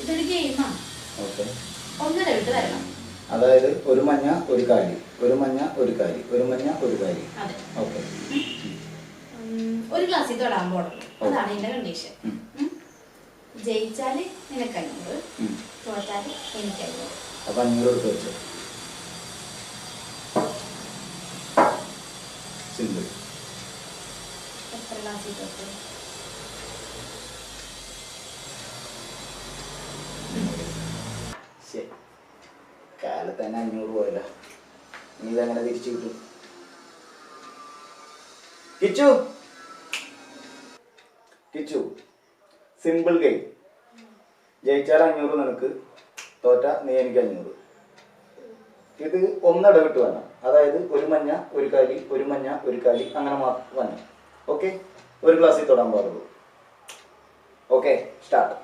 ഇതൊരു ഗെയിമാണ് ഓക്കെ. ഒന്നിടവിട്ട് വരണം അതായത് ഒരു മഞ്ഞ ഒരു കാലി. ഒരു മഞ്ഞ ഒരു കാലി. ഒരു മഞ്ഞ ഒരു കാലി. അതെ. ഓക്കെ. ഒരു ഗ്ലാസ്സിൽ തൊടാൻ പോകണം അതാണ് എന്റെ കണ്ടീഷൻ. ജയിച്ചാൽ നിനക്ക് അഞ്ഞൂറ് തോറ്റാൽ എനിക്ക് അഞ്ഞൂറ് അപ്പൊ അഞ്ഞൂറ് എടുത്ത് വെച്ചു. സിമ്പിൾ. എത്ര ക്ലാസ്സിൽ തൊട്ട്? കാലത്ത് തന്നെ അഞ്ഞൂറ് പോയല്ലോ. ഇനി ഇതെങ്ങനെ തിരിച്ചു കിട്ടും? കിച്ചു! കിച്ചു സിമ്പിൾ ഗെയിം ജയിച്ചാൽ അഞ്ഞൂറ് നിനക്ക് തോറ്റ നീ എനിക്ക് അഞ്ഞൂറ്. ഇത് ഒന്നിടവിട്ട് വേണം. അതായത് ഒരു മഞ്ഞ ഒരു കാലി ഒരു മഞ്ഞ ഒരു കാലി അങ്ങനെ മാത്രം വന്നു ഓക്കെ ഒരു ഗ്ലാസ്സിൽ തൊടാൻ പാടുള്ളൂ. Okay start